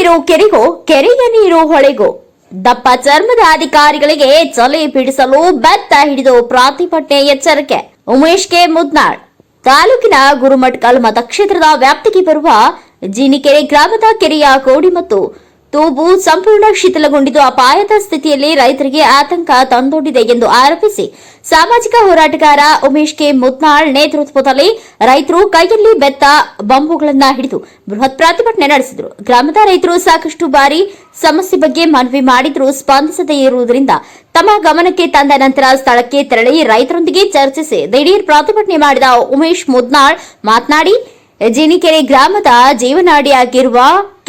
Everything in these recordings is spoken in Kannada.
ನೀರು ಕೆರೆಗೋ, ಕೆರೆಯ ನೀರು ಹೊಳೆಗೋ. ದಪ್ಪ ಚರ್ಮದ ಅಧಿಕಾರಿಗಳಿಗೆ ಚಳಿ ಬಿಡಿಸಲು ಬೆತ್ತ ಹಿಡಿದು ಪ್ರತಿಭಟನೆ ಎಚ್ಚರಿಕೆ. ಉಮೇಶ್ ಕೆ ಮುದ್ನಾಳ್. ತಾಲೂಕಿನ ಗುರುಮಟ್ಕಲ್ ಮತಕ್ಷೇತ್ರದ ವ್ಯಾಪ್ತಿಗೆ ಬರುವ ಜೀನಿಕೆರೆ ಗ್ರಾಮದ ಕೆರೆಯ ಕೋಡಿ ಮತ್ತು ತೂಬು ಸಂಪೂರ್ಣ ಶಿಥಿಲಗೊಂಡಿದ್ದು ಅಪಾಯದ ಸ್ಥಿತಿಯಲ್ಲಿ ರೈತರಿಗೆ ಆತಂಕ ತಂದೊಡ್ಡಿದೆ ಎಂದು ಆರೋಪಿಸಿ ಸಾಮಾಜಿಕ ಹೋರಾಟಗಾರ ಉಮೇಶ್ ಕೆ ಮುದ್ನಾಳ್ ನೇತೃತ್ವದಲ್ಲಿ ರೈತರು ಕೈಯಲ್ಲಿ ಬೆತ್ತ ಬಂಬುಗಳನ್ನು ಹಿಡಿದು ಬೃಹತ್ ಪ್ರತಿಭಟನೆ ನಡೆಸಿದರು. ಗ್ರಾಮದ ರೈತರು ಸಾಕಷ್ಟು ಬಾರಿ ಸಮಸ್ಯೆ ಬಗ್ಗೆ ಮನವಿ ಮಾಡಿದರೂ. ಸ್ಪಂದಿಸದೇ ಇರುವುದರಿಂದ ತಮ್ಮ ಗಮನಕ್ಕೆ ತಂದ ನಂತರ ಸ್ಥಳಕ್ಕೆ ತೆರಳಿ ರೈತರೊಂದಿಗೆ ಚರ್ಚಿಸಿ ದಿಢೀರ್ ಪ್ರತಿಭಟನೆ ಮಾಡಿದ ಉಮೇಶ್ ಮುದ್ನಾಳ್ ಮಾತನಾಡಿ ಜೀನಿಕೆರೆ ಗ್ರಾಮದ ಜೀವನಾಡಿಯಾಗಿರುವ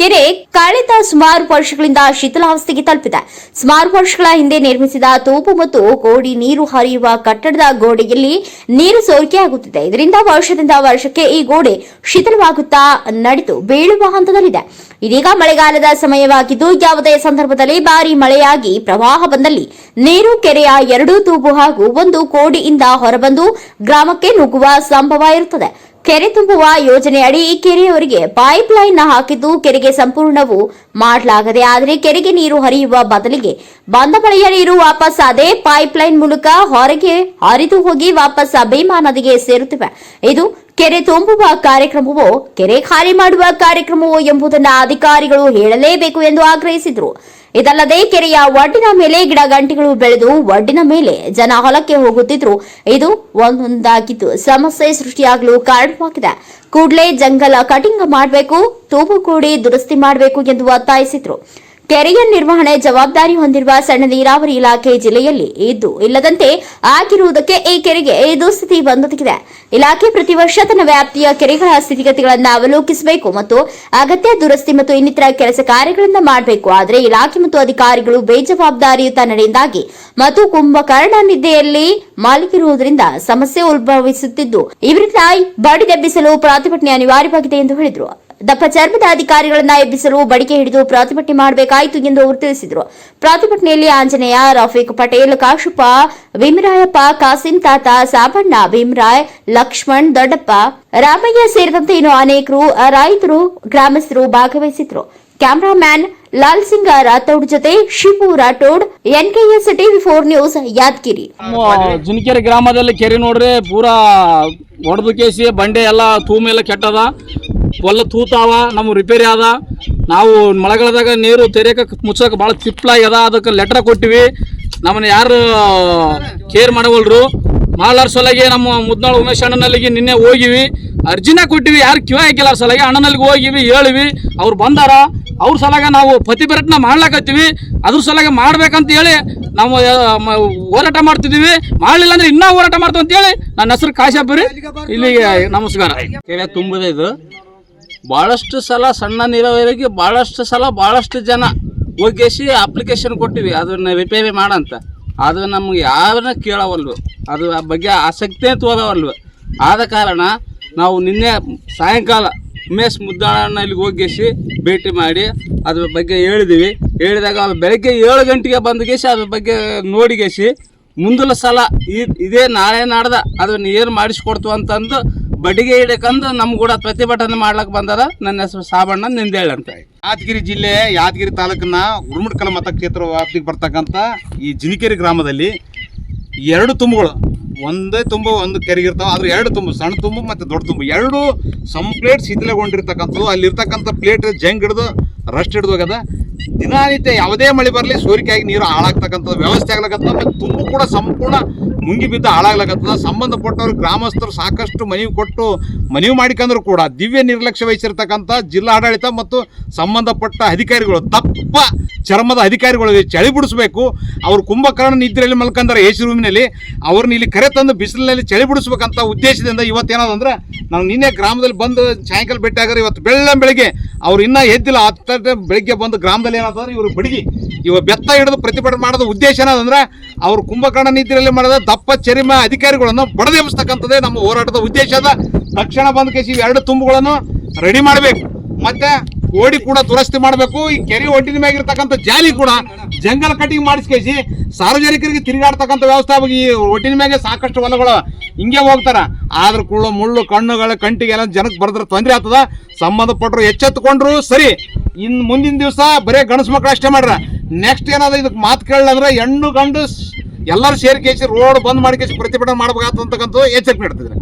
ಕೆರೆ ಕಳೆದ ಸುಮಾರು ವರ್ಷಗಳಿಂದ ಶಿಥಿಲಾವಸ್ಥೆಗೆ ತಲುಪಿದೆ. ಸುಮಾರು ವರ್ಷಗಳ ಹಿಂದೆ ನಿರ್ಮಿಸಿದ ತೋಪು ಮತ್ತು ಗೋಡಿ ನೀರು ಹರಿಯುವ ಕಟ್ಟಡದ ಗೋಡೆಯಲ್ಲಿ ನೀರು ಸೋರಿಕೆಯಾಗುತ್ತಿದೆ. ಇದರಿಂದ ವರ್ಷದಿಂದ ವರ್ಷಕ್ಕೆ ಈ ಗೋಡೆ ಶಿಥಿಲವಾಗುತ್ತಾ ನಡೆದು ಬೀಳುವ ಹಂತದಲ್ಲಿದೆ. ಇದೀಗ ಮಳೆಗಾಲದ ಸಮಯವಾಗಿದ್ದು, ಯಾವುದೇ ಸಂದರ್ಭದಲ್ಲಿ ಭಾರಿ ಮಳೆಯಾಗಿ ಪ್ರವಾಹ ಬಂದಲ್ಲಿ ನೀರು ಕೆರೆಯ ಎರಡೂ ತೂಪು ಹಾಗೂ ಒಂದು ಕೋಡಿಯಿಂದ ಹೊರಬಂದು ಗ್ರಾಮಕ್ಕೆ ನುಗ್ಗುವ ಸಂಭವ ಇರುತ್ತದೆ. ಕೆರೆ ತುಂಬುವ ಯೋಜನೆಯಡಿ ಈ ಕೆರೆಯವರಿಗೆ ಪೈಪ್ ಲೈನ್ ಹಾಕಿದ್ದು ಕೆರೆಗೆ ಸಂಪೂರ್ಣವು ಮಾಡಲಾಗದೆ ಆದರೆ ಕೆರೆಗೆ ನೀರು ಹರಿಯುವ ಬದಲಿಗೆ ಬಂದ ಮಳೆಯ ನೀರು ವಾಪಸ್ ಅದೇ ಪೈಪ್ ಲೈನ್ ಮೂಲಕ ಹೊರಗೆ ಹರಿದು ಹೋಗಿ ವಾಪಸ್ ಭೀಮಾ ನದಿಗೆ ಸೇರುತ್ತಿವೆ. ಇದು ಕೆರೆ ತುಂಬುವ ಕಾರ್ಯಕ್ರಮವೋ, ಕೆರೆ ಖಾಲಿ ಮಾಡುವ ಕಾರ್ಯಕ್ರಮವೋ ಎಂಬುದನ್ನು ಅಧಿಕಾರಿಗಳು ಹೇಳಲೇಬೇಕು ಎಂದು ಆಗ್ರಹಿಸಿದರು. ಇದಲ್ಲದೆ ಕೆರೆಯ ಒಡ್ಡಿನ ಮೇಲೆ ಗಿಡ ಗಂಟೆಗಳು ಬೆಳೆದು ಒಡ್ಡಿನ ಮೇಲೆ ಜನ ಹೊಲಕ್ಕೆ ಹೋಗುತ್ತಿದ್ರು. ಇದು ಒಂದೊಂದಾಗಿದ್ದು ಸಮಸ್ಯೆ ಸೃಷ್ಟಿಯಾಗಲು ಕಾರಣವಾಗಿದೆ. ಕೂಡಲೇ ಜಂಗಲ ಕಟಿಂಗ್ ಮಾಡಬೇಕು ತೂಬು ಕೂಡಿ ದುರಸ್ತಿ ಮಾಡಬೇಕು ಎಂದು ಒತ್ತಾಯಿಸಿದ್ರು. ಕೆರೆಯ ನಿರ್ವಹಣೆ ಜವಾಬ್ದಾರಿ ಹೊಂದಿರುವ ಸಣ್ಣ ನೀರಾವರಿ ಇಲಾಖೆ ಜಿಲ್ಲೆಯಲ್ಲಿ ಇದ್ದು ಇಲ್ಲದಂತೆ ಆಗಿರುವುದಕ್ಕೆ ಈ ಕೆರೆಗೆ ಈ ದುಸ್ಥಿತಿ ಬಂದೊದಗಿದೆ. ಇಲಾಖೆ ಪ್ರತಿ ವರ್ಷ ತನ್ನ ವ್ಯಾಪ್ತಿಯ ಕೆರೆಗಳ ಸ್ಥಿತಿಗತಿಗಳನ್ನು ಅವಲೋಕಿಸಬೇಕು ಮತ್ತು ಅಗತ್ಯ ದುರಸ್ತಿ ಮತ್ತು ಇನ್ನಿತರ ಕೆಲಸ ಕಾರ್ಯಗಳನ್ನು ಮಾಡಬೇಕು. ಆದರೆ ಇಲಾಖೆ ಮತ್ತು ಅಧಿಕಾರಿಗಳು ಬೇಜವಾಬ್ದಾರಿಯುತ ನಡೆಯಿಂದಾಗಿ ಮತ್ತು ಕುಂಭಕರ್ಣ ನಿದ್ದೆಯಲ್ಲಿ ಮಾಲಿಕಿರುವುದರಿಂದ ಸಮಸ್ಯೆ ಉದ್ಭವಿಸುತ್ತಿದ್ದು ಇವರಿಂದ ಬಡಿದೆಬ್ಬಿಸಲು ಪ್ರತಿಭಟನೆ ಅನಿವಾರ್ಯವಾಗಿದೆ ಎಂದು ಹೇಳಿದರು. ದಪ್ಪ ಚರ್ಮದ ಅಧಿಕಾರಿಗಳನ್ನ ಎಬ್ಬಿಸಲು ಬಡಿಕೆ ಹಿಡಿದು ಪ್ರತಿಭಟನೆ ಮಾಡಬೇಕಾಯಿತು ಎಂದು ಅವರು ತಿಳಿಸಿದರು. ಪ್ರತಿಭಟನೆಯಲ್ಲಿ ಆಂಜನೇಯ, ರಫೀಕ್ ಪಟೇಲ್ ಕಾಶುಪ್ಪ ವಿಮರಾಯಪ್ಪ ಕಾಸಿಂ ತಾತ, ಸಾಬಣ್ಣ, ಭೀಮರಾಯ್, ಲಕ್ಷ್ಮಣ್, ದೊಡ್ಡಪ್ಪ, ರಾಮಯ್ಯ ಸೇರಿದಂತೆ ಇನ್ನು ಅನೇಕರು, ರೈತರು, ಗ್ರಾಮಸ್ಥರು ಭಾಗವಹಿಸಿದ್ರು ಕ್ಯಾಮರಾಮ್ಯಾನ್ ಲಾಲ್ ಸಿಂಗ್ ರಾಥೋಡ್ ಜೊತೆ Shivu Rathod NKS TV four news Yadgir. Junakere ಗ್ರಾಮದಲ್ಲಿ ಕೆರೆ ನೋಡ್ರಿ ಪೂರಾ ಒಡೆದು ಕೇಸಿ, ಬಂಡೆ ಎಲ್ಲ ತೂಮೆಲ್ಲ ಕೆಟ್ಟದ. ಹೊಲ ತೂತಾವ, ನಮ್ಮ ರಿಪೇರಿ ಅದ ನಾವು ಮಳೆಗಾಲದಾಗ ನೀರು ತೆರೆಯಕ್ಕೆ ಮುಚ್ಚೋಕೆ ಭಾಳ ತಿಪ್ಪಲಾಗ್ಯದ ಅದಕ್ಕೆ ಲೆಟ್ರ್ ಕೊಟ್ಟಿವಿ. ನಮ್ಮನ್ನ ಯಾರು ಕೇರ್ ಮಾಡವಲ್ರು. ಮಾಡಲಾರ ಸಲಗೆ ನಮ್ಮ ಮುದ್ನಾಳ್ ಉಮೇಶ್ ಅಣ್ಣನಲ್ಲಿಗೆ ನಿನ್ನೆ ಹೋಗಿವಿ. ಅರ್ಜಿನ ಕೊಟ್ಟಿವಿ. ಯಾರು ಕಿವ ಹಾಕಿಲ್ಲ ಸಲಗೆ. ಅಣ್ಣನಲ್ಲಿಗೆ ಹೋಗಿವಿ, ಹೇಳಿವಿ. ಅವ್ರು ಬಂದಾರ. ಅವ್ರ ಸಲಾಗ ನಾವು ಪ್ರತಿಭಟನೆ ಮಾಡ್ಲಾಕತ್ತೀವಿ. ಅದ್ರ ಸಲಾಗ ಮಾಡ್ಬೇಕಂತ ಹೇಳಿ ನಾವು ಹೋರಾಟ ಮಾಡ್ತಿದ್ದೀವಿ. ಮಾಡಲಿಲ್ಲ ಅಂದ್ರೆ ಇನ್ನೂ ಹೋರಾಟ ಮಾಡ್ತೀವಿ ಅಂತ ಹೇಳಿ ನನ್ನ ಹೆಸರು ರೀ. ಇಲ್ಲಿಗೆ ನಮಸ್ಕಾರ. ಕೆರೆ ತುಂಬಿದೆ ಇದು. ಭಾಳಷ್ಟು ಸಲ ಸಣ್ಣ ನೀರಾವರಿಗೆ ಭಾಳಷ್ಟು ಸಲ ಭಾಳಷ್ಟು ಜನ ಹೋಗೇಸಿ ಅಪ್ಲಿಕೇಶನ್ ಕೊಟ್ಟಿವಿ. ಅದನ್ನ ರಿಪೇರಿ ಮಾಡಂತ. ಅದು ನಮ್ಗೆ ಯಾರನ್ನ ಕೇಳವಲ್ವು ಅದು ಆ ಬಗ್ಗೆ ಆಸಕ್ತಿಯೇ ತೋರವಲ್ವು ಆದ ಕಾರಣ ನಾವು ನಿನ್ನೆ ಸಾಯಂಕಾಲ ಉಮೇಶ್ ಮುದ್ದಾಳನ್ನ ಇಲ್ಲಿಗೆ ಹೋಗಿಸಿ ಭೇಟಿ ಮಾಡಿ ಅದ್ರ ಬಗ್ಗೆ ಹೇಳಿದ್ದೀವಿ ಹೇಳಿದಾಗ ಅವ್ರು ಬೆಳಗ್ಗೆ ಏಳು ಗಂಟೆಗೆ ಬಂದ್ಗೇಸಿ ಅದ್ರ ಬಗ್ಗೆ ನೋಡಿಗೇಸಿ ಮುಂದಿನ ಸಲ ಇದೇ ನಾಳೆ ನಾಡ್ದ ಅದನ್ನ ಏನು ಮಾಡಿಸ್ಕೊಡ್ತು ಅಂತಂದು ಬಡಿಗೆ ಹಿಡಕಂದು ನಮ್ ಕೂಡ ಪ್ರತಿಭಟನೆ ಮಾಡ್ಲಕ್ ಬಂದಾರ. ನನ್ನ ಹೆಸರು ಸಾಬಣ್ಣ ನಿಂದೇಳ್ ಅಂತ ಯಾದಗಿರಿ ಜಿಲ್ಲೆ ಯಾದಗಿರಿ ತಾಲೂಕಿನ ಗುರುಮಟ್ಕಲ ಮತಕ್ಷೇತ್ರ ವ್ಯಾಪ್ತಿಗೆ ಬರ್ತಕ್ಕಂಥ ಈ ಜಿನಿಕೆರೆ ಗ್ರಾಮದಲ್ಲಿ ಎರಡು ತುಂಬುಗಳು, ಒಂದೇ ತುಂಬು, ಒಂದು ಕೆರೆಗಿರ್ತಾವ ಆದ್ರೆ ಎರಡು ತುಂಬು, ಸಣ್ಣ ತುಂಬು ಮತ್ತು ದೊಡ್ಡ ತುಂಬು. ಎರಡು ಸಂಪ್ಲೇಟ್ ಶಿಥಿಲಗೊಂಡಿರ್ತಕ್ಕಂಥದ್ದು. ಅಲ್ಲಿರ್ತಕ್ಕಂಥ ಪ್ಲೇಟ್ ಜಂಗ್ ಹಿಡಿದು ರಸ್ಟ್ ಹಿಡಿದು ಹೋಗ್ಯದ. ದಿನನಿತ್ಯ ಯಾವುದೇ ಮಳೆ ಬರಲಿ ಸೋರಿಕೆಯಾಗಿ ನೀರು ಹಾಳಾಗ್ತಕ್ಕಂಥದ್ದು, ವ್ಯವಸ್ಥೆ ಆಗ್ಲಕತ್ತದ ಮತ್ತು ತುಂಬು ಕೂಡ ಸಂಪೂರ್ಣ ಮುಂಗಿ ಬಿದ್ದು ಹಾಳಾಗ್ಲಕತ್ತದ. ಸಂಬಂಧಪಟ್ಟವ್ರು, ಗ್ರಾಮಸ್ಥರು ಸಾಕಷ್ಟು ಮನವಿ ಕೊಟ್ಟು ಮನವಿ ಮಾಡಿಕೊಂಡ್ರು ಕೂಡ ದಿವ್ಯ ನಿರ್ಲಕ್ಷ್ಯ ವಹಿಸಿರ್ತಕ್ಕಂಥ ಜಿಲ್ಲಾ ಆಡಳಿತ ಮತ್ತು ಸಂಬಂಧಪಟ್ಟ ಅಧಿಕಾರಿಗಳು ತಪ್ಪ ಚರ್ಮದ ಅಧಿಕಾರಿಗಳು ಚಳಿ ಬಿಡಿಸ್ಬೇಕು. ಅವರು ಕುಂಭಕರ್ಣ ನಿದ್ರೆಯಲ್ಲಿ ಮಲ್ಕಂದ್ರೆ ಎ ಸಿ ರೂಮಿನಲ್ಲಿ. ಅವ್ರನ್ನ ಇಲ್ಲಿ ಕರೆ ತಂದು ಬಿಸಿಲಿನಲ್ಲಿ ಚಳಿ ಬಿಡಿಸ್ಬೇಕಂತ ಉದ್ದೇಶದಿಂದ ಇವತ್ತೇನದಂದ್ರೆ, ನಾವು ನಿನ್ನೆ ಗ್ರಾಮದಲ್ಲಿ ಬಂದು ಸಾಯಂಕಾಲ ಭೇಟಿ ಆಗಾರೆ ಇವತ್ತು ಬೆಳ್ಳ ಬೆಳಿಗ್ಗೆ ಅವ್ರು ಇನ್ನೂ ಎದ್ದಿಲ್ಲ ಹತ್ತ ಬೆಳಿಗ್ಗೆ ಬಂದು ಗ್ರಾಮದಲ್ಲಿ ಏನಾದ್ರೆ ಇವರು ಬಡಗಿ. ಇವ ಬೆತ್ತ ಹಿಡಿದು ಪ್ರತಿಭಟನೆ ಮಾಡೋದು ಉದ್ದೇಶ ಏನಂದ್ರೆ ಅವ್ರು ಕುಂಭಕರ್ಣ ನೀತಿಯಲ್ಲಿ ಮಾಡಿದ ದಪ್ಪ ಚರಿಮ ಅಧಿಕಾರಿಗಳನ್ನು ಬಡದೆಬ್ಸ್ತಕ್ಕಂಥದ್ದೇ ನಮ್ಮ ಹೋರಾಟದ ಉದ್ದೇಶದ ತಕ್ಷಣ ಬಂದ ಕೇಸಿ ಎರಡು ತುಂಬುಗಳನ್ನು ರೆಡಿ ಮಾಡಬೇಕು. ಮತ್ತೆ ಓಡಿ ಕೂಡ ದುರಸ್ತಿ ಮಾಡಬೇಕು, ಈ ಕೆರೆ ಒಡ್ಡಿನ ಮ್ಯಾಗಿರ್ತಕ್ಕಂಥ ಜಾಲಿ ಕೂಡ ಜಂಗಲ್ ಕಟಿಂಗ್ ಮಾಡಿಸ್ಕೇಸಿ ಸಾರ್ವಜನಿಕರಿಗೆ ತಿರುಗಾಡ್ತಕ್ಕಂಥ ವ್ಯವಸ್ಥೆ ಆಗಿ ಈ ಒಡ್ಡಿನ ಮ್ಯಾಗೆ ಸಾಕಷ್ಟು ಹೊಲಗಳು ಹಿಂಗೆ ಹೋಗ್ತಾರ. ಆದ್ರೂ ಕೂಡ ಮುಳ್ಳು, ಕಣ್ಣುಗಳ ಕಂಟಿಗೆ ಎಲ್ಲ ಜನಕ್ಕೆ ಬರೆದ್ರೆ ತೊಂದರೆ ಆಗ್ತದ. ಸಂಬಂಧಪಟ್ಟರು ಎಚ್ಚೆತ್ತುಕೊಂಡ್ರು ಸರಿ. ಇನ್ ಮುಂದಿನ ದಿವಸ ಬರೇ ಗಣಸ್ ಮಕ್ಕಳು ಅಷ್ಟೇ ಮಾಡ್ರ. ನೆಕ್ಸ್ಟ್ ಏನಾದ್ರು ಇದಕ್ಕೆ ಮಾತು ಕೇಳಂದ್ರೆ ಹೆಣ್ಣು ಗಂಡು ಎಲ್ಲರೂ ಸೇರ್ಕೇಸಿ ರೋಡ್ ಬಂದ್ ಮಾಡಿ ಕೇಸಿ ಪ್ರತಿಭಟನೆ ಮಾಡ್ಬೇಕಾಗ್ತಕ್ಕಂಥ ಎಚ್ಚರಿಕೆ ನೀಡ್ತಿದ್ರೆ